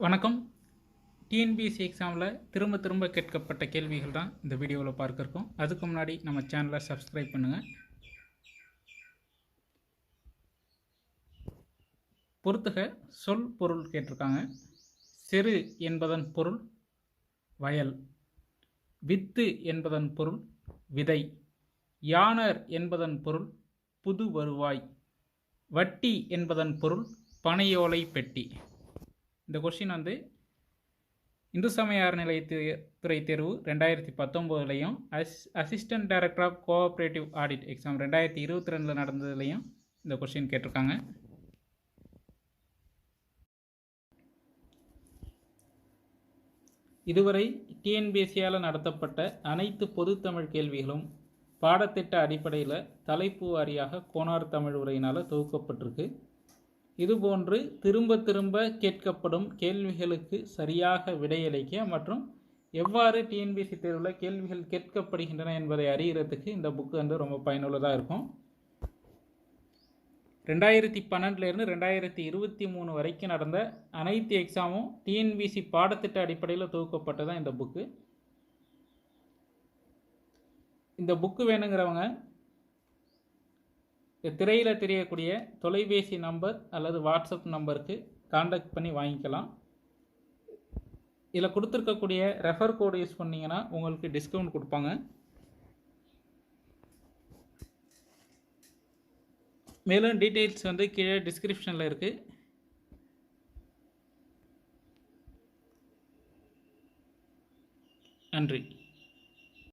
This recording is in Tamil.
வணக்கம். டிஎன்பிஎஸ்சி எக்ஸாமில் திரும்ப திரும்ப கேட்கப்பட்ட கேள்விகள் தான் இந்த வீடியோவில் பார்க்க இருக்கோம் அதுக்கு முன்னாடி நம்ம சேனலை சப்ஸ்கிரைப் பண்ணுங்கள் பொறுத்துக சொல் பொருள் கேட்டிருக்காங்க. செரு என்பதன் பொருள் வயல். வித்து என்பதன் பொருள் விதை. யானர் என்பதன் பொருள் புது வருவாய். வட்டி என்பதன் பொருள் பனையோலை பெட்டி. இந்த கொஷின் வந்து இந்து சமய அறநிலையத்து துறை தேர்வு ரெண்டாயிரத்தி பத்தொம்போதுலையும் as assistant director of cooperative audit exam ரெண்டாயிரத்தி இருபத்தி ரெண்டில் நடந்ததுலையும் இந்த கொஷின் கேட்டிருக்காங்க. இதுவரை டிஎன்பிஎஸ்சியால் நடத்தப்பட்ட அனைத்து பொதுத்தமிழ் கேள்விகளும் பாடத்திட்ட அடிப்படையில் தலைப்பு வாரியாக கோனார் தமிழ் உரையினால் தொகுக்கப்பட்டிருக்கு. இதுபோன்று திரும்ப திரும்ப கேட்கப்படும் கேள்விகளுக்கு சரியாக விடையளிக்க மற்றும் எவ்வாறு டிஎன்பிஎஸ்சி தேர்வில் கேள்விகள் கேட்கப்படுகின்றன என்பதை அறிகிறதுக்கு இந்த புக்கு வந்து ரொம்ப பயனுள்ளதாக இருக்கும். ரெண்டாயிரத்தி பன்னெண்டுலேருந்து ரெண்டாயிரத்தி இருபத்தி மூணு வரைக்கும் நடந்த அனைத்து எக்ஸாமும் டிஎன்பிசி பாடத்திட்ட அடிப்படையில் தொகுக்கப்பட்டதான் இந்த புக்கு இந்த புக்கு வேணுங்கிறவங்க திரையில் தெரியக்கூடிய தொலைபேசி நம்பர் அல்லது வாட்ஸ்அப் நம்பருக்கு காண்டாக்ட் பண்ணி வாங்கிக்கலாம். இதில் கொடுத்துருக்கக்கூடிய ரெஃபர் கோடு யூஸ் பண்ணிங்கன்னா உங்களுக்கு டிஸ்கவுண்ட் கொடுப்பாங்க. மேலும் டீட்டெயில்ஸ் வந்து கீழே டிஸ்கிரிப்ஷனில் இருக்குது நன்றி.